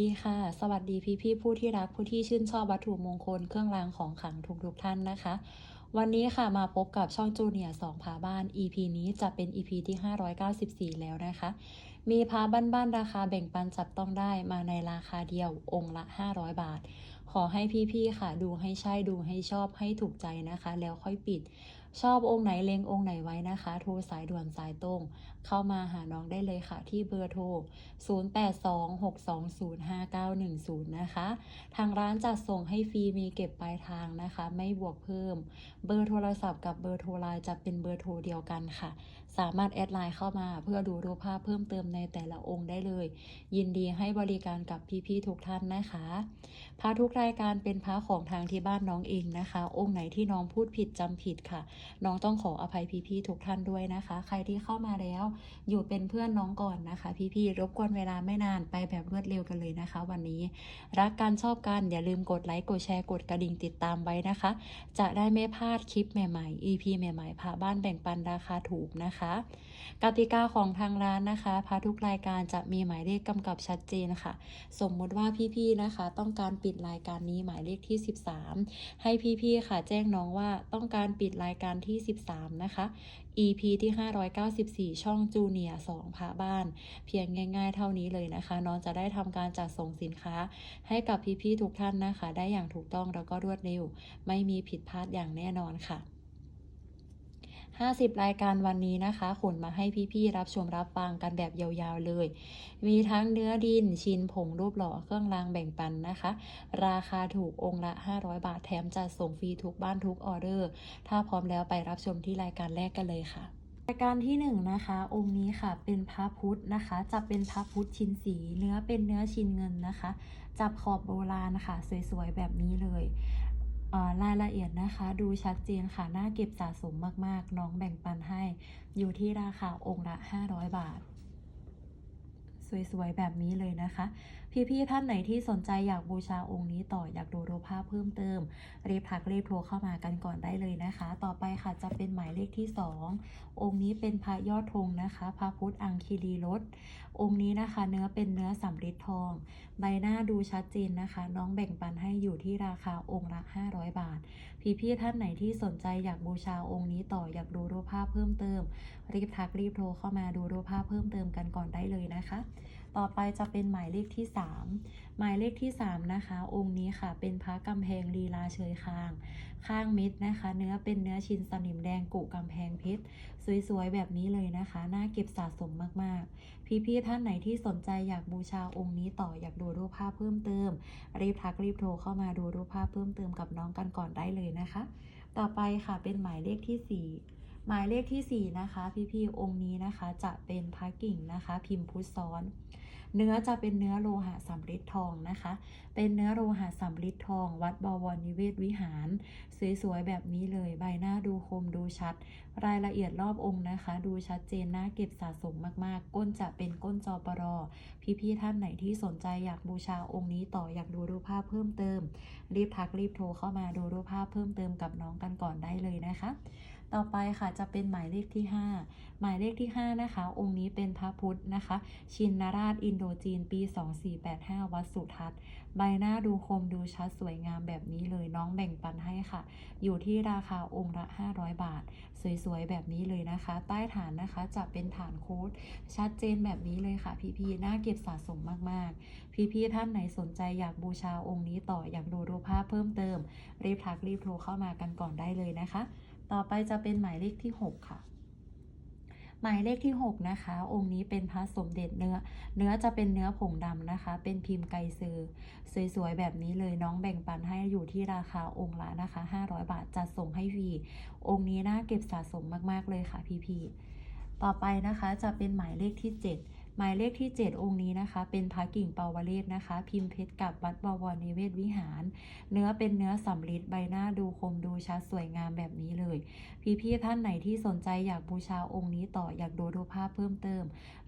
ดีค่ะ สวัสดีพี่พี่ผู้ที่รักผู้ที่ชื่นชอบวัตถุมงคลเครื่องรางของขลังทุกทุกท่านนะคะ วันนี้ค่ะมาพบกับช่องจูเนียสองพาบ้าน EP นี้จะเป็น EP ที่ 594 แล้วนะคะ มีพาบ้านๆราคาแบ่งปันจับต้องได้มาในราคาเดียวองค์ละ 500 บาท ขอให้พี่ๆค่ะ ดูให้ใช่ดูให้ชอบให้ถูกใจนะคะ แล้วค่อยปิด ชอบองค์ไหนเลงองค์ไหนไว้นะคะ โทรสายด่วนสายตรง เข้ามาหาน้องได้เลยค่ะ ที่เบอร์โทร 0826205910 นะคะ ทางร้านจัดส่งให้ฟรีมีเก็บปลายทางนะคะ ไม่บวกเพิ่ม เบอร์โทรศัพท์กับเบอร์โทรไลน์จะเป็นเบอร์โทรเดียวกันค่ะ สามารถแอดไลน์เข้ามาเพื่อดูรูปภาพเพิ่มเติมในแต่ละองค์ได้เลย ยินดีให้บริการกับพี่ๆทุกท่านนะคะพระทุกรายการเป็นพระของทางที่บ้านน้องเองนะคะ องค์ไหนที่น้องพูดผิดจำผิดค่ะ น้องต้องขออภัยพี่ๆทุกท่านด้วยนะคะ ใครที่เข้ามาแล้ว อยู่เป็นเพื่อนน้องก่อนนะคะ พี่ๆรบกวนเวลาไม่นานไปแบบรวดเร็วกันเลยนะคะ วันนี้ รักกันชอบกันอย่าลืมกดไลค์กดแชร์กดกระดิ่งติดตามไว้นะคะ จะได้ไม่พลาดคลิปใหม่ๆ EP ใหม่ๆพาบ้านแบ่งปันราคาถูกนะคะกติกาของทางร้านนะคะพาทุกรายการจะมีหมายเลขกำกับชัดเจนค่ะ สมมติว่าพี่ๆนะคะ ต้องการปิดรายการนี้หมายเลขที่ 13 ให้พี่ๆค่ะแจ้งน้องว่าต้องการปิดรายการที่ 13 นะคะ EP ที่ 594 ช่องจูเนียร์2พระบ้าน เพียงง่าย ๆ เท่านี้เลยนะคะ น้องจะได้ทำการจัดส่งสินค้า ให้กับพี่ๆทุกท่านนะคะ ได้อย่างถูกต้องแล้วก็รวดเร็ว ไม่มีผิดพลาดอย่างแน่นอนค่ะ 50 รายการวันนี้นะคะขนมาให้พี่ๆรับชมรับฟังกันแบบยาวๆเลย มีทั้งเนื้อดินชินผงรูปหล่อเครื่องรางแบ่งปันนะคะ ราคาถูกองค์ละ 500 บาทแถมจัดส่งฟรีทุกบ้านทุกออเดอร์ ถ้าพร้อมแล้วไปรับชมที่รายการแรกกันเลยค่ะรายการที่1นงนะคะองค์นี้ค่ะเป็นพระพุทธนะคะ จะเป็นพระพุทธชินสี เนื้อเป็นเนื้อชินเงินนะคะ จับขอบโบราณค่ะ สวยๆแบบนี้เลย รายละเอียดนะคะดูชัดเจนค่ะน่าเก็บสะสมมากๆ น้องแบ่งปันให้ อยู่ที่ราคาองค์ละ 500 บาท สวยๆ แบบนี้เลยนะคะ พี่ๆท่านไหนที่สนใจอยากบูชาองค์นี้ต่ออยากดูรูปภาพเพิ่มเติม รีบทักรีบโทรเข้ามากันก่อนได้เลยนะคะ ต่อไปค่ะจะเป็นหมายเลขที่ 2 องค์นี้เป็นพระยอดธงนะคะพระพุทธอังคีรีรสองค์นี้นะคะเนื้อเป็นเนื้อสำริดทอง ใบหน้าดูชัดเจนนะคะ น้องแบ่งปันให้อยู่ที่ราคาองค์ละ500 บาท พี่ๆท่านไหนที่สนใจอยากบูชาองค์นี้ต่ออยากดูรูปภาพเพิ่มเติม รีบทักรีบโทรเข้ามาดูรูปภาพเพิ่มเติมกันก่อนได้เลยนะคะ ต่อไปจะเป็นหมายเลขที่ 3 หมายเลขที่ 3 นะคะ องค์นี้ค่ะ เป็นพระกำแพงลีลาเชยคาง ข้างม็ดนะคะ เนื้อเป็นเนื้อชินสนิมแดงกุกำแพงเพชรสวยๆ แบบนี้เลยนะคะ น่าเก็บสะสมมากๆ พี่ๆท่านไหนที่สนใจอยากบูชาองค์นี้ต่ออยากดูรูปภาพเพิ่มเติม รีบทักรีบโทรเข้ามาดูรูปภาพเพิ่มเติมกับน้องกันก่อนได้เลยนะคะ ต่อไปค่ะเป็นหมายเลขที่ 4หมายเลขที่ 4 นะคะ พี่ๆองค์นี้นะคะจะเป็นพระกิ่งนะคะ พิมพ์พุทธซ้อน เนื้อจะเป็นเนื้อโลหะสำริดทองนะคะ เป็นเนื้อโลหะสำริดทอง วัดบวรนิเวศวิหาร สวยๆแบบนี้เลยใบหน้าดูคมดูชัด รายละเอียดรอบองค์นะคะ ดูชัดเจนน่าเก็บสะสมมากๆ ก้นจะเป็นก้นจอปรอ พี่ๆท่านไหนที่สนใจอยากบูชาองค์นี้ต่ออยากดูรูปภาพเพิ่มเติม รีบทักรีบโทรเข้ามาดูรูปภาพเพิ่มเติมกับน้องกันก่อนได้เลยนะคะ ต่อไปค่ะจะเป็นหมายเลขที่ 5 หมายเลขที่ 5 นะคะ องค์นี้เป็นพระพุทธนะคะ ชินนราชอินโดจีนปี 2485 วัดสุทัศน์ ใบหน้าดูคมดูชัดสวยงามแบบนี้เลยน้องแบ่งปันให้ค่ะ อยู่ที่ราคาองค์ละ 500 บาท สวยๆ แบบนี้เลยนะคะ ใต้ฐานนะคะจะเป็นฐานโค้ดชัดเจนแบบนี้เลยค่ะ พี่ๆน่าเก็บสะสมมากๆ พี่ๆท่านไหนสนใจอยากบูชาองค์นี้ต่ออยากดูรูปภาพเพิ่มเติม รีบทักรีบโทรเข้ามากันก่อนได้เลยนะคะ ต่อไปจะเป็นหมายเลขที่ 6 ค่ะ หมายเลขที่ 6 นะคะ องค์นี้เป็นพระสมเด็จเนื้อ เนื้อจะเป็นเนื้อผงดำนะคะ เป็นพิมพ์ไกซือสวยๆ แบบนี้เลยน้องแบ่งปันให้อยู่ที่ราคาองค์ละนะคะ 500 บาทจัดส่งให้ฟรีองค์นี้น่าเก็บสะสมมากๆเลยค่ะพี่ๆต่อไปนะคะจะเป็นหมายเลขที่ 7 หมายเลขที่ 7 องค์นี้นะคะ เป็นพระกิ่งเปาวเลศนะคะ พิมพ์เพชรกับวัดบวรนิเวศวิหาร เนื้อเป็นเนื้อสำริดใบหน้าดูคมดูชัดสวยงามแบบนี้เลย พี่ๆท่านไหนที่สนใจอยากบูชาองค์นี้ต่ออยากดูรูภาพเพิ่มเติม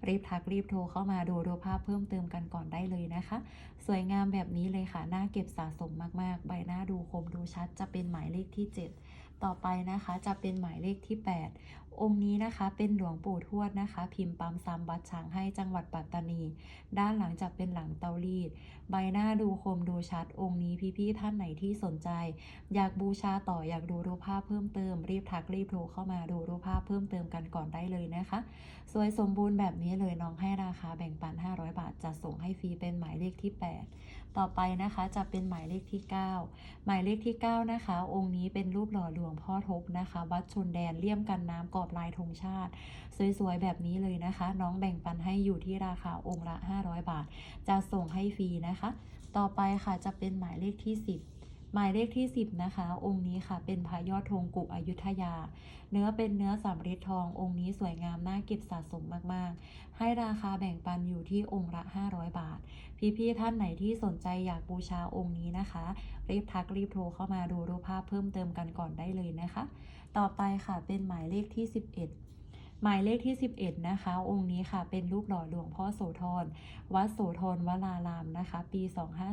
รีบทักรีบโทรเข้ามาดูรูภาพเพิ่มเติมกันก่อนได้เลยนะคะ สวยงามแบบนี้เลยค่ะหน่าเก็บสะสมมากๆ ใบหน้าดูคมดูชัดจะเป็นหมายเลขที่ 7 ต่อไปนะคะจะเป็นหมายเลขที่ 8 องค์นี้นะคะเป็นหลวงปู่ทวดนะคะ พิมพ์ปั๊มซ้ำวัดช้างให้จังหวัดปัตตานี ด้านหลังจะเป็นหลังเตารีด ใบหน้าดูคมดูชัดองค์นี้พี่ๆท่านไหนที่สนใจ อยากบูชาต่ออยากดูรูปภาพเพิ่มเติม รีบทักรีบโทรเข้ามาดูรูปภาพเพิ่มเติมกันก่อนได้เลยนะคะ สวยสมบูรณ์แบบนี้เลยน้องให้ราคาแบ่งปัน 500 บาทจะส่งให้ฟรีเป็นหมายเลขที่ 8 ต่อไปนะคะจะเป็นหมายเลขที่ 9 หมายเลขที่ 9 นะคะ องค์นี้เป็นรูปหล่อหลวงพ่อทบนะคะ วัดชนแดนเลี่ยมกันน้ำกรอบลายธงชาติ สวยๆ แบบนี้เลยนะคะ น้องแบ่งปันให้อยู่ที่ราคาองค์ละ 500 บาท จะส่งให้ฟรีนะคะ ต่อไปค่ะจะเป็นหมายเลขที่ 10หมายเลขที่ 10 นะคะ องค์นี้ค่ะ เป็นพระยอดธงกุอยุธยา เนื้อเป็นเนื้อสำริดทอง องค์นี้สวยงามน่าเก็บสะสมมากๆ ให้ราคาแบ่งปันอยู่ที่องค์ละ 500 บาท พี่ๆท่านไหนที่สนใจอยากบูชาองค์นี้นะคะ รีบทักรีบโทรเข้ามาดูรูปภาพเพิ่มเติมกันก่อนได้เลยนะคะ ต่อไปค่ะเป็นหมายเลขที่ 11 หมายเลขที่ 11 นะคะ องค์นี้ค่ะ เป็นรูปหล่อหลวงพ่อโสธร วัดโสธรวรารามนะคะ ปี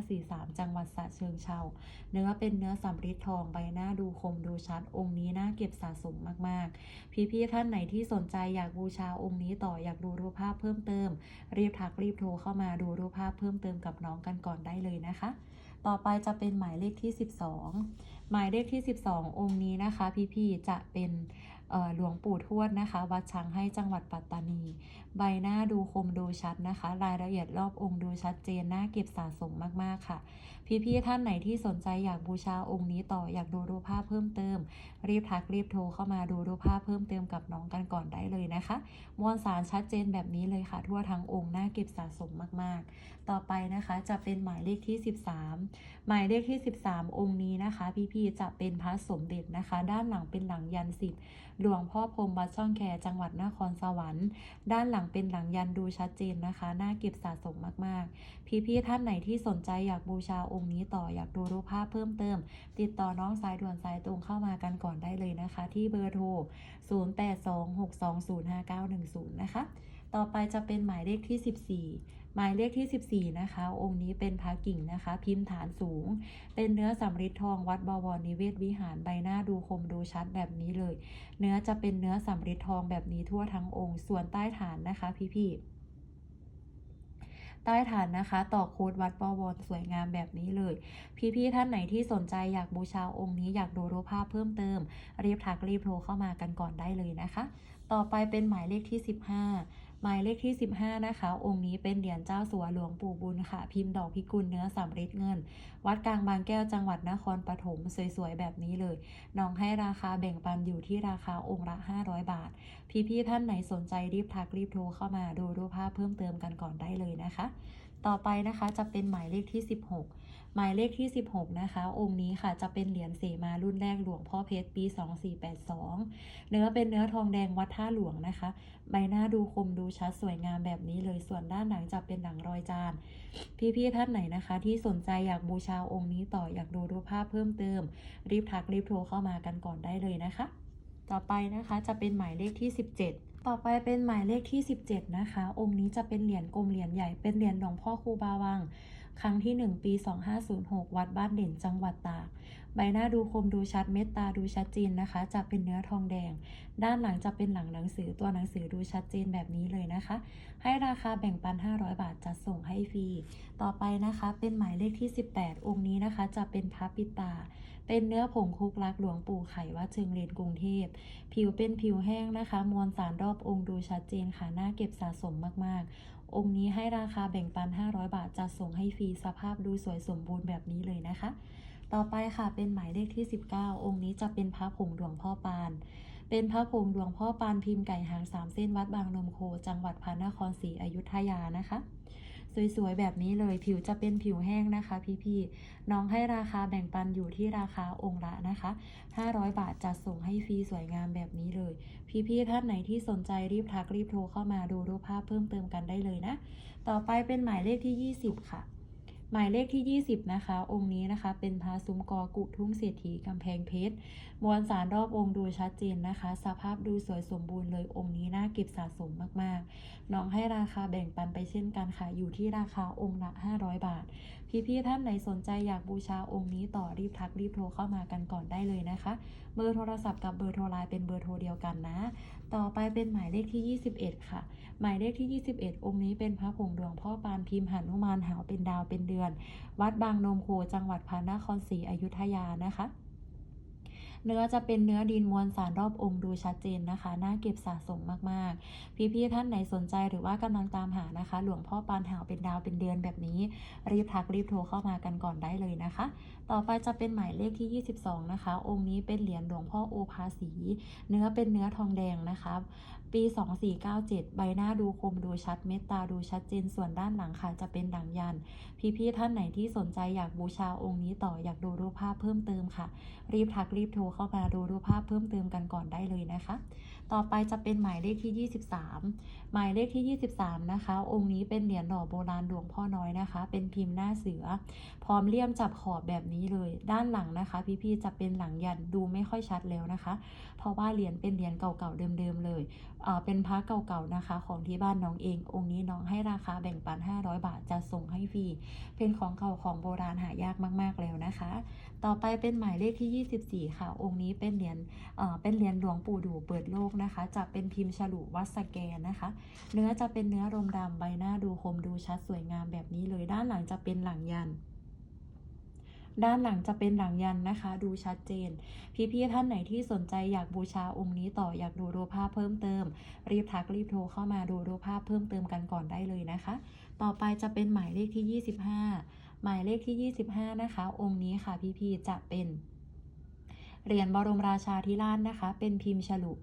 2543 จังหวัดสระเชิงเทราเนื้อเป็นเนื้อสำริดทองใบหน้าดูคมดูชัด องค์นี้น่าเก็บสะสมมากๆ พี่ๆท่านไหนที่สนใจอยากบูชาองค์นี้ต่ออยากดูรูปภาพเพิ่มเติม รีบทักรีบโทรเข้ามาดูรูปภาพเพิ่มเติมกับน้องกันก่อนได้เลยนะคะ ต่อไปจะเป็นหมายเลขที่ 12 หมายเลขที่ 12 องค์นี้นะคะ พี่ๆจะเป็น หลวงปู่ทวดนะคะ วัดช้างให้จังหวัดปัตตานี ใบหน้าดูคมดูชัดนะคะ รายละเอียดรอบองค์ดูชัดเจนน่าเก็บสะสมมากๆค่ะ พี่ๆท่านไหนที่สนใจอยากบูชาองค์นี้ต่ออยากดูรูปภาพเพิ่มเติม รีบทักรีบโทรเข้ามาดูรูปภาพเพิ่มเติมกับน้องกันก่อนได้เลยนะคะ มวลสารชัดเจนแบบนี้เลยค่ะ ทั่วทั้งองค์น่าเก็บสะสมมากๆ ต่อไปนะคะจะเป็นหมายเลขที่ 13 หมายเลขที่ 13 องค์นี้นะคะ พี่ๆจะเป็นพระสมเด็จนะคะ ด้านหลังเป็นหลังยันสิบหลวงพ่อพรมวัดช่องแคจังหวัดนครสวรรค์ ด้านหลังเป็นหลังยันดูชัดเจนนะคะ น่าเก็บสะสมมากๆ พี่ๆท่านไหนที่สนใจอยากบูชาองค์นี้ต่ออยากดูรูปภาพเพิ่มเติม ติดต่อน้องสายด่วนสายตรงเข้ามากันก่อนได้เลยนะคะ ที่เบอร์โทร 0826205910 นะคะ ต่อไปจะเป็นหมายเลขที่ 14 หมายเลขที่ 14 นะคะ องค์นี้เป็นพระกิ่งนะคะ พิมพ์ฐานสูง เป็นเนื้อสำริดทองวัดบวรนิเวศวิหารใบหน้าดูคมดูชัดแบบนี้เลย เนื้อจะเป็นเนื้อสำริดทองแบบนี้ทั่วทั้งองค์ ส่วนใต้ฐานนะคะพี่ๆใต้ฐานนะคะต่อโค้ดวัดบวรสวยงามแบบนี้เลย พี่ๆท่านไหนที่สนใจอยากบูชาองค์นี้อยากดูรูปภาพเพิ่มเติม รีบทักรีบโทรเข้ามากันก่อนได้เลยนะคะ ต่อไปเป็นหมายเลขที่ 15 หมายเลขที่ 15 นะคะ องค์นี้เป็นเหรียญเจ้าสัวหลวงปู่บุญค่ะ พิมพ์ดอกพิกุลเนื้อสำริดเงิน วัดกลางบางแก้วจังหวัดนครปฐมสวยๆ แบบนี้เลย น้องให้ราคาแบ่งปันอยู่ที่ราคาองค์ละ 500 บาท พี่ๆท่านไหนสนใจรีบทักรีบโทรเข้ามาดูรูปภาพเพิ่มเติมกันก่อนได้เลยนะคะ ต่อไปนะคะจะเป็นหมายเลขที่ 16 หมายเลขที่ 16 นะคะ องค์นี้ค่ะจะเป็นเหรียญเสมารุ่นแรกหลวงพ่อเพชรปี 2482 เนื้อเป็นเนื้อทองแดงวัดท่าหลวงนะคะ ใบหน้าดูคมดูชัดสวยงามแบบนี้เลยส่วนด้านหลังจะเป็นหนังรอยจาน พี่ๆท่านไหนนะคะ ที่สนใจอยากบูชาองค์นี้ต่ออยากดูรูปภาพเพิ่มเติม รีบทักรีบโทรเข้ามากันก่อนได้เลยนะคะ ต่อไปนะคะจะเป็นหมายเลขที่ 17 ต่อไปเป็นหมายเลขที่ 17 นะคะ องค์นี้จะเป็นเหรียญกลมเหรียญใหญ่ เป็นเหรียญหลวงพ่อครูบาวัง ครั้งที่ 1 ปี 2506 วัดบ้านเด่นจังหวัดตาก ใบหน้าดูคมดูชัด เม็ดตาดูชัดเจนนะคะ จะเป็นเนื้อทองแดง ด้านหลังจะเป็นหลังหนังสือ ตัวหนังสือดูชัดเจนแบบนี้เลยนะคะ ให้ราคาแบ่งปัน 500 บาทจะส่งให้ฟรี ต่อไปนะคะ เป็นหมายเลขที่ 18 องค์นี้นะคะ จะเป็นพระปิตา เป็นเนื้อผงคุกลักหลวงปู่ไข่วัดเชิงเลนกรุงเทพ ผิวเป็นผิวแห้งนะคะ มวลสารรอบองค์ดูชัดเจนค่ะน่าเก็บสะสมมาก ๆ องค์นี้ให้ราคาแบ่งปัน 500 บาทจะส่งให้ฟรีสภาพดูสวยสมบูรณ์แบบนี้เลยนะคะ ต่อไปค่ะเป็นหมายเลขที่ 19 องค์นี้จะเป็นพระผงหลวงพ่อปานเป็นพระผงหลวงพ่อปานพิมพ์ไก่หางสามเส้นวัดบางนมโค จังหวัดพระนครศรีอยุธยานะคะ สวยๆ แบบนี้เลยผิวจะเป็นผิวแห้งนะคะ พี่ๆ น้องให้ราคาแบ่งปันอยู่ที่ราคาองค์ละนะคะ 500 บาทจะส่งให้ฟรีสวยงามแบบนี้เลย พี่ๆ ท่านไหนที่สนใจรีบทักรีบโทรเข้ามาดูรูปภาพเพิ่มเติมกันได้เลยนะ ต่อไปเป็นหมายเลขที่ 20 ค่ะ หมายเลขที่ 20 นะคะ องค์นี้นะคะ เป็นพระซุ้มกอกุทุ่งเศรษฐีกำแพงเพชร มวลสารรอบองค์ดูชัดเจนนะคะ สภาพดูสวยสมบูรณ์เลยองค์นี้น่าเก็บสะสมมากๆ น้องให้ราคาแบ่งปันไปเช่นกันค่ะ อยู่ที่ราคาองค์ละ 500 บาท พี่ๆท่านไหนสนใจอยากบูชาองค์นี้ต่อรีบทักรีบโทรเข้ามากันก่อนได้เลยนะคะ เบอร์โทรศัพท์กับเบอร์โทรไลน์เป็นเบอร์โทรเดียวกันนะ ต่อไปเป็นหมายเลขที่ 21 ค่ะ หมายเลขที่ 21 องค์นี้เป็นพระผงดวงพ่อปานพิมพ์หนุมานหาวเป็นดาวเป็นเดือน วัดบางนมโคจังหวัดพระนครศรีอยุธยานะคะ เนื้อจะเป็นเนื้อดินมวลสารรอบองค์ดูชัดเจนนะคะ น่าเก็บสะสมมากๆ พี่ๆท่านไหนสนใจหรือว่ากำลังตามหานะคะ หลวงพ่อปานหาวเป็นดาวเป็นเดือนแบบนี้ รีบทักรีบโทรเข้ามากันก่อนได้เลยนะคะ ต่อไปจะเป็นหมายเลขที่ 22 นะคะ องค์นี้เป็นเหรียญหลวงพ่อโอภาสี เนื้อเป็นเนื้อทองแดงนะคะ ปี 2497 ใบหน้าดูคมดูชัดเมตตาดูชัดเจนส่วนด้านหลังค่ะจะเป็นดังยัน พี่ๆท่านไหนที่สนใจอยากบูชาองค์นี้ต่ออยากดูรูปภาพเพิ่มเติมค่ะ รีบทักรีบโทรเข้ามาดูรูปภาพเพิ่มเติมกันก่อนได้เลยนะคะ ต่อไปจะเป็นหมายเลขที่ 23หมายเลขที่ 23 นะคะ องค์นี้เป็นเหรียญหล่อโบราณหลวงพ่อน้อยนะคะ เป็นพิมพ์หน้าเสือ พร้อมเลี่ยมจับขอบแบบนี้เลย ด้านหลังนะคะ พี่ๆจะเป็นหลังยันดูไม่ค่อยชัดแล้วนะคะ เพราะว่าเหรียญเป็นเหรียญเก่าๆเดิมๆเลยเอ่อเป็นพระเก่าๆนะคะ ของที่บ้านน้องเอง องค์นี้น้องให้ราคาแบ่งปัน 500 บาทจะส่งให้ฟรี เป็นของเก่าของโบราณหายากมากๆแล้วนะคะ ต่อไปเป็นหมายเลขที่ 24 ค่ะ องค์นี้เป็นเหรียญเอ่อเป็นเหรียญหลวงปู่ดูเปิดโลกนะคะ จะเป็นพิมพ์ฉลุวัดสแกนนะคะเนื้อจะเป็นเนื้อรมดำใบหน้าดูคมดูชัดสวยงามแบบนี้เลยด้านหลังจะเป็นหลังยัน ด้านหลังจะเป็นหลังยันนะคะ ดูชัดเจน พี่ๆท่านไหนที่สนใจอยากบูชาองค์นี้ต่ออยากดูรูปภาพเพิ่มเติม รีบทักรีบโทรเข้ามาดูรูปภาพเพิ่มเติมกันก่อนได้เลยนะคะ ต่อไปจะเป็นหมายเลขที่ 25 หมายเลขที่ 25 นะคะ องค์นี้ค่ะพี่ๆจะเป็น เหรียญบรมราชาธิราชนะคะ เป็นพิมพ์ฉลุ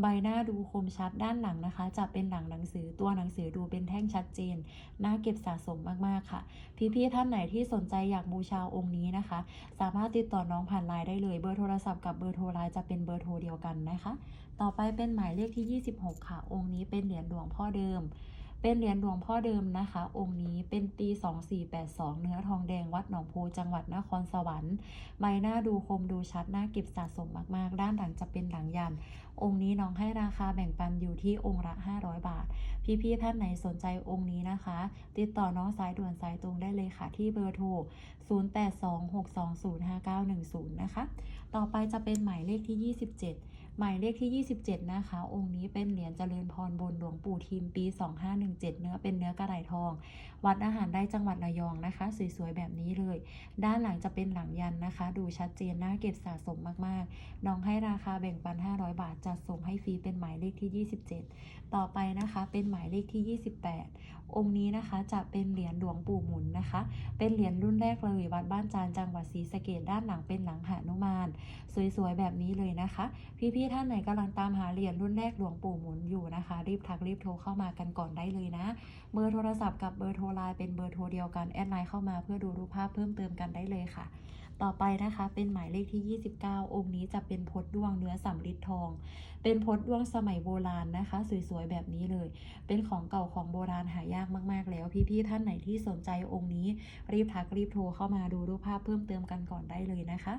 ใบหน้าดูคมชัดด้านหลังนะคะ จะเป็นหลังหนังสือตัวหนังสือดูเป็นแท่งชัดเจน น่าเก็บสะสมมากๆค่ะ พี่ๆท่านไหนที่สนใจอยากบูชาองค์นี้นะคะ สามารถติดต่อน้องผ่านไลน์ได้เลย เบอร์โทรศัพท์กับเบอร์โทรไลน์จะเป็นเบอร์โทรเดียวกันนะคะ ต่อไปเป็นหมายเลขที่ 26 ค่ะ องค์นี้เป็นเหรียญหลวงพ่อเดิม เป็นเหรียญหลวงพ่อเดิมนะคะ องค์นี้เป็นปี 2482 เนื้อทองแดงวัดหนองโพจังหวัดนครสวรรค์ใบหน้าดูคมดูชัดน่าเก็บสะสมมากๆ ด้านหลังจะเป็นหลังยัน องค์นี้น้องให้ราคาแบ่งปันอยู่ที่องค์ละ 500 บาท พี่ๆท่านไหนสนใจองค์นี้นะคะ ติดต่อน้องสายด่วนสายตรงได้เลยค่ะที่เบอร์โทร 0826205910 นะคะ ต่อไปจะเป็นหมายเลขที่ 27 หมายเลขที่ 27 นะคะ องค์นี้เป็นเหรียญเจริญพรบนหลวงปู่ทิมปี 2517 เนื้อเป็นเนื้อกระไหลทอง วัดอาหารได้จังหวัดระยองนะคะ สวยๆ แบบนี้เลย ด้านหลังจะเป็นหลังยันนะคะ ดูชัดเจนน่าเก็บสะสมมากๆ น้องให้ราคาแบ่งปัน 500 บาท จัดส่งให้ฟรีเป็นหมายเลขที่ 27 ต่อไปนะคะ เป็นหมายเลขที่ 28 องค์นี้นะคะจะเป็นเหรียญหลวงปู่หมุนนะคะ เป็นเหรียญรุ่นแรกเลยวัดบ้านจานจังหวัดศรีสะเกษด้านหลังเป็นหลังหานุมาน สวยๆแบบนี้เลยนะคะ พี่ๆท่านไหนกำลังตามหาเหรียญรุ่นแรกหลวงปู่หมุนอยู่นะคะ รีบทักรีบโทรเข้ามากันก่อนได้เลยนะ เบอร์โทรศัพท์กับเบอร์โทรไลน์เป็นเบอร์โทรเดียวกันแอดไลน์เข้ามาเพื่อดูรูปภาพเพิ่มเติมกันได้เลยค่ะต่อไปนะคะเป็นหมายเลขที่ 29 องค์นี้จะเป็นพดดวงเนื้อสำริดทอง เป็นพดดวงสมัยโบราณนะคะ สวยๆแบบนี้เลย เป็นของเก่าของโบราณหายากมากๆ แล้ว พี่ๆท่านไหนที่สนใจองค์นี้ รีบทักรีบโทรเข้ามาดูรูปภาพเพิ่มเติมกันก่อนได้เลยนะคะ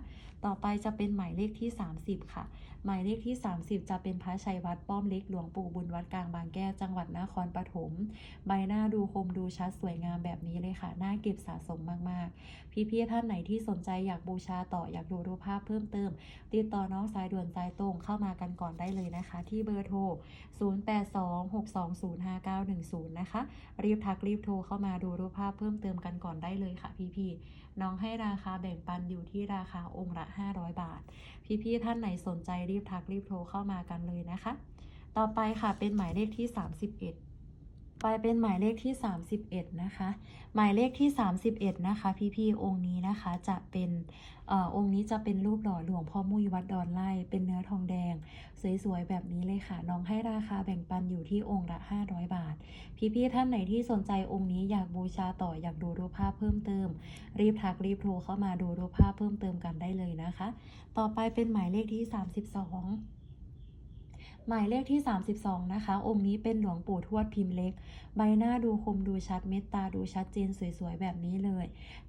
ต่อไปจะเป็นหมายเลขที่ 30 ค่ะ หมายเลขที่ 30 จะเป็นพระชัยวัดป้อมเล็กหลวงปู่บุญวัดกลางบางแก้วจังหวัดนครปฐมใบหน้าดูคมดูชัดสวยงามแบบนี้เลยค่ะน่าเก็บสะสมมากๆ พี่ๆท่านไหนที่สนใจอยากบูชาต่ออยากดูรูปภาพเพิ่มเติม ติดต่อน้องสายด่วนสายตรงเข้ามากันก่อนได้เลยนะคะ ที่เบอร์โทร 0826205910 นะคะ รีบทักรีบโทรเข้ามาดูรูปภาพเพิ่มเติมกันก่อนได้เลยค่ะพี่ๆน้องให้ราคาแบ่งปันอยู่ที่ราคาองค์ละ 500 บาท พี่ๆท่านไหนสนใจรีบทักรีบโทรเข้ามากันเลยนะคะ ต่อไปค่ะเป็นหมายเลขที่ 31 ไปเป็นหมายเลขที่ 31 นะคะ หมายเลขที่ 31 นะคะ พี่ๆองค์นี้นะคะจะเป็นออองค์นี้จะเป็นรูปหล่อหลวงพ่อมุยวัดดอนไล่เป็นเนื้อทองแดง สวยๆแบบนี้เลยค่ะ น้องให้ราคาแบ่งปันอยู่ที่องค์ละ 500 บาท พี่ๆท่านไหนที่สนใจองค์นี้อยากบูชาต่ออยากดูรูปภาพเพิ่มเติม รีบทักรีบโทรเข้ามาดูรูปภาพเพิ่มเติมกันได้เลยนะคะ ต่อไปเป็นหมายเลขที่ 32 หมายเลขที่ 32 นะคะ องค์นี้เป็นหลวงปู่ทวดพิมพ์เล็ก ใบหน้าดูคมดูชัดเมตตาดูชัดเจนสวยๆ แบบนี้เลย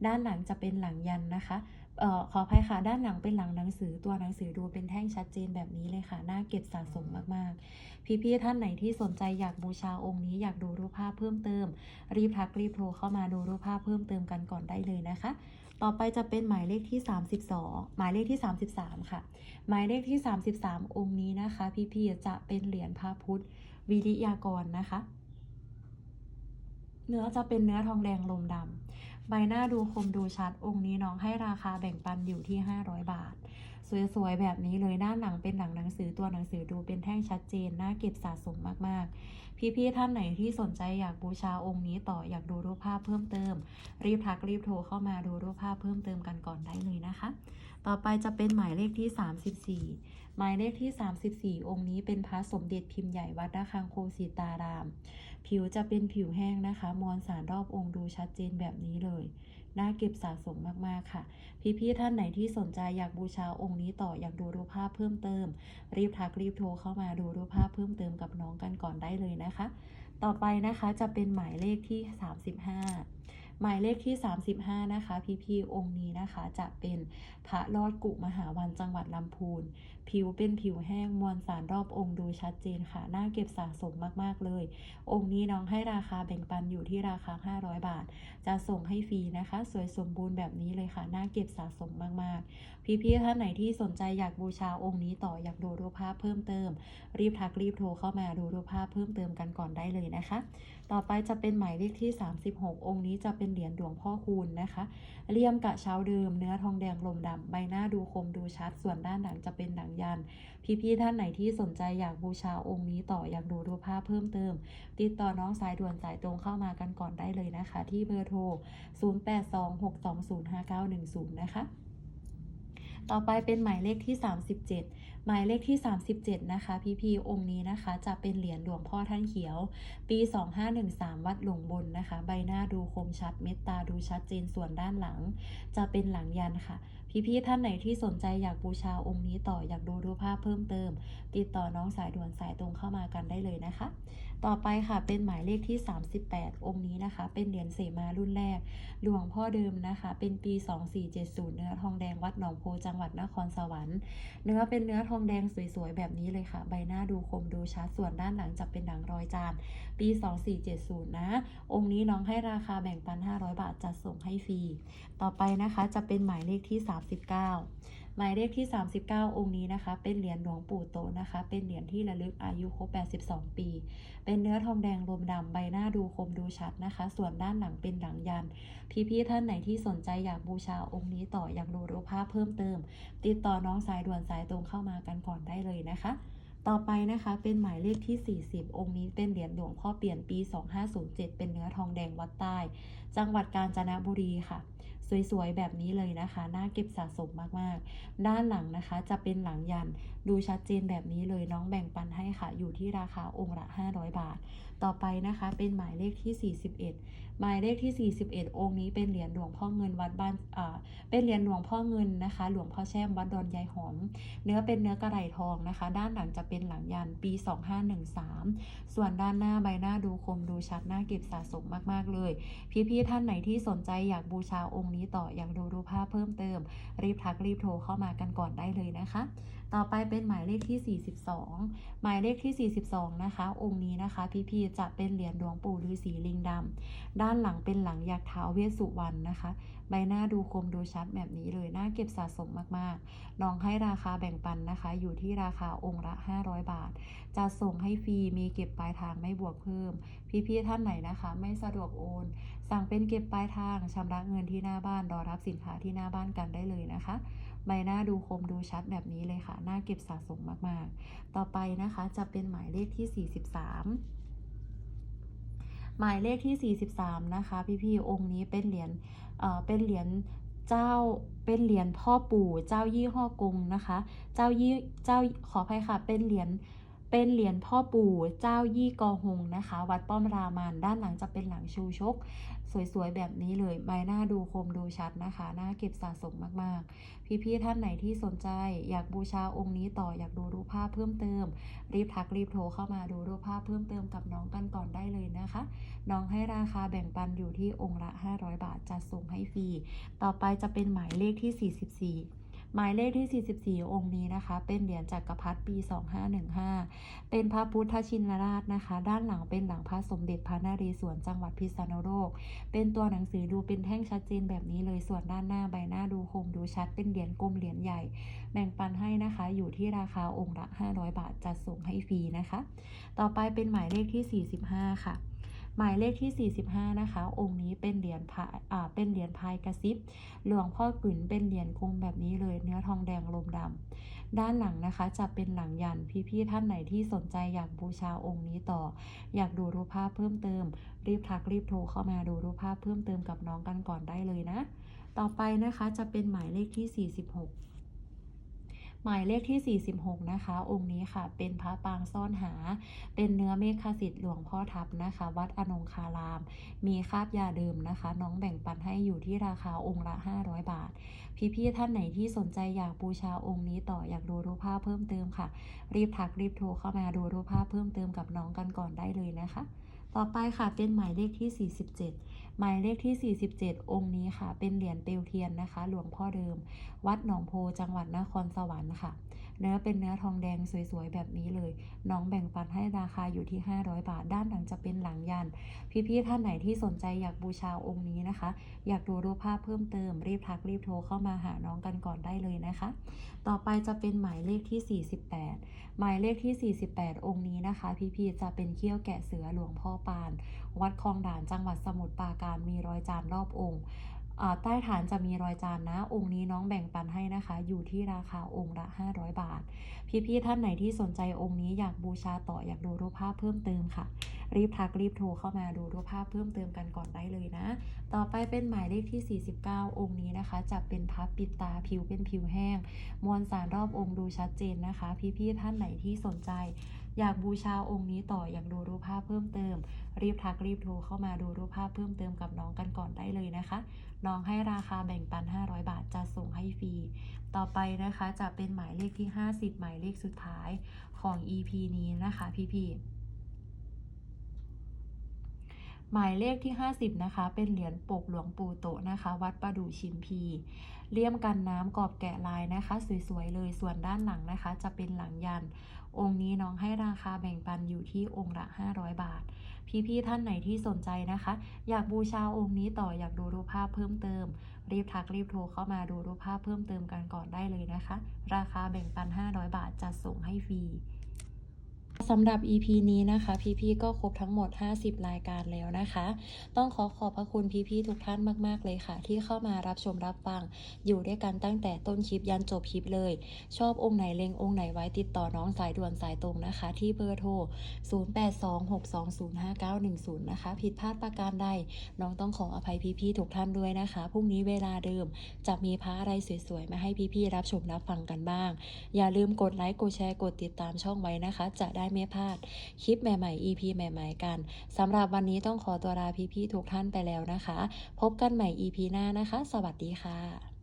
ด้านหลังจะเป็นหลังยันนะคะเอ่อขออภัยค่ะ ด้านหลังเป็นหลังหนังสือตัวหนังสือดูเป็นแท่งชัดเจนแบบนี้เลยค่ะ น่าเก็บสะสมมากๆ พี่ๆท่านไหนที่สนใจอยากบูชาองค์นี้อยากดูรูปภาพเพิ่มเติม รีบทักรีบโทรเข้ามาดูรูปภาพเพิ่มเติมกันก่อนได้เลยนะคะ ต่อไปจะเป็นหมายเลขที่ 32 หมายเลขที่ 33 ค่ะ หมายเลขที่ 33 องค์นี้นะคะ พี่ๆจะเป็นเหรียญพระพุทธวิริยากรนะคะ เนื้อจะเป็นเนื้อทองแดงลมดำใบหน้าดูคมดูชัดองค์นี้น้องให้ราคาแบ่งปันอยู่ที่ 500 บาท สวยๆแบบนี้เลยด้านหลังเป็นหลังหนังสือตัวหนังสือดูเป็นแท่งชัดเจนน่าเก็บสะสมมากๆ พี่ๆท่านไหนที่สนใจอยากบูชาองค์นี้ต่ออยากดูรูปภาพเพิ่มเติม รีบทักรีบโทรเข้ามาดูรูปภาพเพิ่มเติมกันก่อนได้เลยนะคะ ต่อไปจะเป็นหมายเลขที่ 34 หมายเลขที่ 34 องค์นี้เป็นพระสมเด็จพิมพ์ใหญ่วัดระฆังโคสิตาราม ผิวจะเป็นผิวแห้งนะคะ มวลสารรอบองค์ดูชัดเจนแบบนี้เลย น่าเก็บสะสมมากๆค่ะ พี่ๆท่านไหนที่สนใจอยากบูชาองค์นี้ต่ออยากดูรูปภาพเพิ่มเติม รีบทักรีบโทรเข้ามาดูรูปภาพเพิ่มเติมกับน้องกันก่อนได้เลยนะคะ ต่อไปนะคะจะเป็นหมายเลขที่ 35 หมายเลขที่ 35 นะคะ พี่ๆองค์นี้นะคะ จะเป็นพระลอดกุมหาวันจังหวัดลำพูน ผิวเป็นผิวแห้งมวลสารรอบองค์ดูชัดเจนค่ะ น่าเก็บสะสมมาก ๆ เลย องค์นี้น้องให้ราคาแบ่งปันอยู่ที่ราคา 500 บาท จะส่งให้ฟรีนะคะ สวยสมบูรณ์แบบนี้เลยค่ะ น่าเก็บสะสมมาก ๆ พี่ๆท่านไหนที่สนใจอยากบูชาองค์นี้ต่ออยากดูรูปภาพเพิ่มเติม รีบทักรีบโทรเข้ามาดูรูปภาพเพิ่มเติมกันก่อนได้เลยนะคะ ต่อไปจะเป็นหมายเลขที่ 36 องค์นี้จะเป็นเหรียญหลวงพ่อคูณนะคะ เลี่ยมกะเช้าเดิม เนื้อทองแดงลมดำใบหน้าดูคมดูชัด ส่วนด้านหลังจะเป็นหนังยัน พี่ๆท่านไหนที่สนใจอยากบูชาองค์นี้ต่ออยากดูรูปภาพเพิ่มเติม ติดต่อน้องสายด่วนสายตรงเข้ามากันก่อนได้เลยนะคะ ที่เบอร์โทร 0826205910 นะคะ ต่อไปเป็นหมายเลขที่ 37 หมายเลขที่ 37 นะคะ พี่พีองค์นี้นะคะ จะเป็นเหรียญหลวงพ่อท่านเขียว ปี 2513 วัดหลวงบนนะคะ ใบหน้าดูคมชัด เม็ดตาดูชัดเจนส่วนด้านหลัง จะเป็นหลังยันค่ะ พี่ๆท่านไหนที่สนใจอยากบูชาองค์นี้ต่ออยากดูรูปภาพเพิ่มเติม ติดต่อน้องสายด่วนสายตรงเข้ามากันได้เลยนะคะ ต่อไปค่ะเป็นหมายเลขที่ 38 องค์นี้นะคะ เป็นเหรียญเสมารุ่นแรก หลวงพ่อเดิมนะคะ เป็นปี 2470 เนื้อทองแดงวัดหนองโพจังหวัดนครสวรรค์เนื้อเป็นเนื้อทองแดงสวยๆ แบบนี้เลยค่ะ ใบหน้าดูคมดูชัดส่วนด้านหลังจะเป็นหนังรอยจาน ปี 2470 นะ องค์นี้น้องให้ราคาแบ่งปัน 500 บาทจัดส่งให้ฟรีต่อไปนะคะจะเป็นหมายเลขที่ 39 หมายเลขที่ 39 องค์นี้นะคะ เป็นเหรียญหลวงปู่โตนะคะ เป็นเหรียญที่ระลึกอายุครบ 82 ปี เป็นเนื้อทองแดงรวมดำใบหน้าดูคมดูชัดนะคะ ส่วนด้านหลังเป็นหลังยัน พี่ๆท่านไหนที่สนใจอยากบูชาองค์นี้ต่ออยากดูรูปภาพเพิ่มเติม ติดต่อน้องสายด่วนสายตรงเข้ามากันก่อนได้เลยนะคะต่อไปนะคะเป็นหมายเลขที่ 40 องค์นี้เป็นเหรียญหลวงพ่อเปลี่ยนปี 2507 เป็นเนื้อทองแดงวัดใต้ จังหวัดกาญจนบุรีค่ะ สวยๆ แบบนี้เลยนะคะน่าเก็บสะสมมากๆ ด้านหลังนะคะจะเป็นหลังยันดูชัดเจนแบบนี้เลยน้องแบ่งปันให้ค่ะ อยู่ที่ราคาองค์ละ 500 บาท ต่อไปนะคะเป็นหมายเลขที่ 41 หมายเลขที่ 41 องค์นี้เป็นเหรียญหลวงพ่อเงินวัดบ้านอ่าเป็นเหรียญหลวงพ่อเงินนะคะ หลวงพ่อแช่มวัดดอนยายหอม เนื้อเป็นเนื้อกระไหลทองนะคะ ด้านหลังจะเป็นหลังยันปี 2513 ส่วนด้านหน้าใบหน้าดูคมดูชัดหน่าเก็บสะสมมากๆเลย พี่ๆท่านไหนที่สนใจอยากบูชาองค์นี้ต่ออยากดูรูปภาพเพิ่มเติม รีบทักรีบโทรเข้ามากันก่อนได้เลยนะคะต่อไปเป็นหมายเลขที่ 42 หมายเลขที่ 42 นะคะ องค์นี้นะคะ พี่ๆจะเป็นเหรียญหลวงปู่ฤาษีลิงดำด้านหลังเป็นหลังยักษ์เท้าเวสสุวรรณนะคะ ใบหน้าดูคมดูชัดแบบนี้เลย น่าเก็บสะสมมากๆ น้องให้ราคาแบ่งปันนะคะ อยู่ที่ราคาองค์ละ 500 บาท จะส่งให้ฟรี มีเก็บปลายทางไม่บวกเพิ่ม พี่ๆท่านไหนนะคะ ไม่สะดวกโอน สั่งเป็นเก็บปลายทางชำระเงินที่หน้าบ้าน รอรับสินค้าที่หน้าบ้านกันได้เลยนะคะ ใบหน้าดูคมดูชัดแบบนี้เลยค่ะ น่าเก็บสะสมมากๆ ต่อไปนะคะจะเป็นหมายเลขที่ 43 หมายเลขที่ 43 นะคะ พี่ๆองค์นี้เป็นเหรียญเอ่อเป็นเหรียญเจ้าเป็นเหรียญพ่อปู่เจ้ายี่ห้อกงนะคะ เจ้ายี่เจ้าขออภัยค่ะ เป็นเหรียญ เป็นเหรียญพ่อปู่เจ้ายี่กอหงนะคะ วัดป้อมรามานด้านหลังจะเป็นหลังชูชก สวยๆแบบนี้เลยใบหน้าดูคมดูชัดนะคะหน่าเก็บสะสมมากๆ พี่ๆท่านไหนที่สนใจ อยากบูชาองค์นี้ต่ออยากดูรูปภาพเพิ่มเติม รีบทักรีบโทรเข้ามาดูรูปภาพเพิ่มเติมกับน้องกันก่อนได้เลยนะคะ น้องให้ราคาแบ่งปันอยู่ที่องค์ละ 500 บาทจัดส่งให้ฟรีต่อไปจะเป็นหมายเลขที่ 44 หมายเลขที่ 44 องค์นี้นะคะ เป็นเหรียญจักกรพรรดิปี 2515 เป็นพระพุทธชินราชนะคะ ด้านหลังเป็นหลังพระสมเด็จพระนเรศวรจังหวัดพิษณุโลก เป็นตัวหนังสือดูเป็นแท่งชัดเจนแบบนี้เลยส่วนด้านหน้าใบหน้าดูคมดูชัด เป็นเหรียญกลมเหรียญใหญ่ แบ่งปันให้นะคะ อยู่ที่ราคาองค์ละ 500 บาทจัดส่งให้ฟรีนะคะ ต่อไปเป็นหมายเลขที่ 45 ค่ะ หมายเลขที่ 45 นะคะ องค์นี้เป็นเหรียญพายเป็นเหรียญพายกระซิบ หลวงพ่อกึ๋นเป็นเหรียญคงแบบนี้เลย เนื้อทองแดงลมดำด้านหลังนะคะจะเป็นหลังยันพี่ๆท่านไหนที่สนใจอยากบูชาองค์นี้ต่อ อยากดูรูปภาพเพิ่มเติม รีบทักรีบโทรเข้ามาดูรูปภาพเพิ่มเติมกับน้องกันก่อนได้เลยนะ ต่อไปนะคะจะเป็นหมายเลขที่ 46 หมายเลขที่ 46 นะคะ องค์นี้ค่ะ เป็นพระปางซ่อนหา เป็นเนื้อเมฆสิทธิ์หลวงพ่อทับนะคะ วัดอนงคาราม มีคาบยาเดิมนะคะ น้องแบ่งปันให้อยู่ที่ราคาองค์ละ 500 บาท พี่ๆท่านไหนที่สนใจอยากบูชาองค์นี้ต่ออยากดูรูปภาพเพิ่มเติมค่ะ รีบทักรีบโทรเข้ามาดูรูปภาพเพิ่มเติมกับน้องกันก่อนได้เลยนะคะ ต่อไปค่ะเป็นหมายเลขที่ 47 หมายเลขที่ 47 องค์นี้ค่ะ เป็นเหรียญเปลวเทียนนะคะ หลวงพ่อเดิม วัดหนองโพจังหวัดนครสวรรค์ค่ะ เนื้อเป็นเนื้อทองแดงสวยๆ แบบนี้เลย น้องแบ่งปันให้ราคาอยู่ที่ 500 บาท ด้านหลังจะเป็นหลังยัน พี่ๆท่านไหนที่สนใจอยากบูชาองค์นี้นะคะ อยากดูรูปภาพเพิ่มเติม รีบทักรีบโทรเข้ามาหาน้องกันก่อนได้เลยนะคะ ต่อไปจะเป็นหมายเลขที่ 48 หมายเลขที่ 48 องค์นี้นะคะ พี่ๆจะเป็นเขี้ยวแกะเสือหลวงพ่อปาน วัดคลองด่านจังหวัดสมุทรปราการมีรอยจานรอบองค์ ใต้ฐานจะมีรอยจานนะ องค์นี้น้องแบ่งปันให้นะคะ อยู่ที่ราคาองค์ละ 500 บาท พี่ๆท่านไหนที่สนใจองค์นี้อยากบูชาต่ออยากดูรูปภาพเพิ่มเติมค่ะ รีบทักรีบโทรเข้ามาดูรูปภาพเพิ่มเติมกันก่อนได้เลยนะต่อไปเป็นหมายเลขที่ 49 องค์นี้นะคะจะเป็นพับปิดตาผิวเป็นผิวแห้ง มวลสารรอบองค์ดูชัดเจนนะคะ พี่ๆท่านไหนที่สนใจ อยากบูชาองค์นี้ต่ออยากดูรูปภาพเพิ่มเติม รีบทักรีบโทรเข้ามาดูรูปภาพเพิ่มเติมกับน้องกันก่อนได้เลยนะคะน้องให้ราคาแบ่งปัน 500 บาทจะส่งให้ฟรีต่อไปนะคะจะเป็นหมายเลขที่ 50 หมายเลขสุดท้ายของ EP นี้นะคะพี่ๆ หมายเลขที่ 50 นะคะ เป็นเหรียญปกหลวงปู่โตนะคะ วัดประดู่ชิมพี เลี่ยมกันน้ำกรอบแกะลายนะคะ สวยๆเลย ส่วนด้านหลังนะคะ จะเป็นหลังยัน องค์นี้น้องให้ราคาแบ่งปันอยู่ที่องค์ละ 500 บาท พี่ๆท่านไหนที่สนใจนะคะ อยากบูชาองค์นี้ต่ออยากดูรูปภาพเพิ่มเติม รีบทักรีบโทรเข้ามาดูรูปภาพเพิ่มเติมกันก่อนได้เลยนะคะ ราคาแบ่งปัน 500 บาทจัดส่งให้ฟรี สำหรับ EP นี้นะคะ พี่ๆก็ครบทั้งหมด 50 รายการแล้วนะคะ ต้องขอขอบพระคุณพี่ๆทุกท่านมากๆเลยค่ะ ที่เข้ามารับชมรับฟัง อยู่ด้วยกันตั้งแต่ต้นคลิปยันจบคลิปเลย ชอบองค์ไหนเลงองค์ไหนไว้ติดต่อน้องสายด่วนสายตรงนะคะ ที่เบอร์โทร 0826205910 นะคะ ผิดพลาดประการใด น้องต้องขออภัยพี่ๆทุกท่านด้วยนะคะ พรุ่งนี้เวลาเดิม จะมีพระอะไรสวยๆมาให้พี่ๆรับชมรับฟังกันบ้าง อย่าลืมกดไลค์กดแชร์กดติดตามช่องไว้นะคะ จะได้ไม่พลาดคลิปใหม่ๆ EP ใหม่ ๆ กันสำหรับวันนี้ต้องขอตัวลาพี่ๆทุกท่านไปแล้วนะคะ พบกันใหม่ EP หน้านะคะ สวัสดีค่ะ